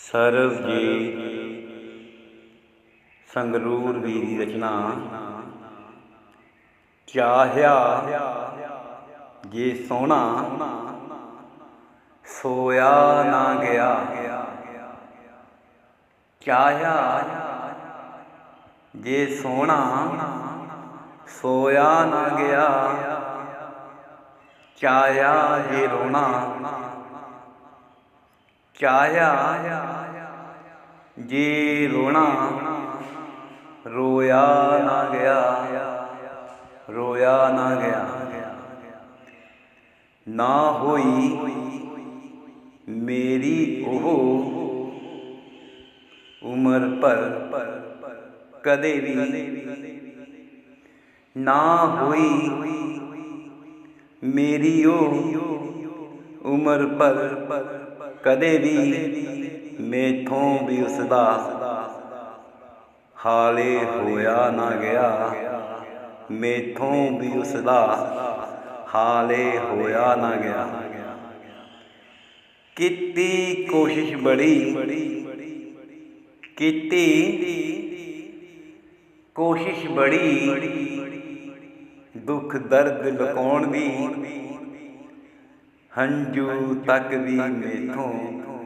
ਸਰਬਜੀਤ ਸੰਗਰੂਰ ਵੀ ਦੀ ਰਚਨਾ। ਚਾਹਿਆ ਜੇ ਸੋਹਣਾ, ਸੋਇਆ ਨਾ ਗਿਆ। ਚਾਹਿਆ ਜੇ ਸੋਹਣਾ, ਸੋਇਆ ਨਾ ਗਿਆ। ਚਾਹਿਆ ਜੇ ਰੋਣਾ ਚਾਹਿਆ ਜੇ ਰੋਣਾ ਰੋਇਆ ਨਾ ਗਿਆ, ਰੋਇਆ ਨਾ ਗਿਆ। ਨਾ ਹੋਈ ਮੇਰੀ ਉਹ ਉਮਰ ਪਰ ਕਦੇ ਵੀ। ਨਾ ਹੋਈ ਮੇਰੀ ਉਹ ਉਮਰ ਪਰ ਕਦੇ ਵੀ ਮੇਥੋਂ ਵੀ ਉਸ ਦਾ ਹਾਲੇ ਹੋਇਆ ਨਾ ਗਿਆ। ਮੇਥੋਂ ਵੀ ਉਸ ਦਾ ਹਾਲੇ ਹੋਇਆ ਨਾ ਗਿਆ। ਕੀਤੀ ਕੋਸ਼ਿਸ਼ ਬੜੀ। ਕੀਤੀ ਕੋਸ਼ਿਸ਼ ਬੜੀ। ਦੁੱਖ ਦਰਦ ਲਕਾਉਣ ਦੀ ਹੰਝੂ ਤੱਕ ਵੀ ਮੇਥੋਂ।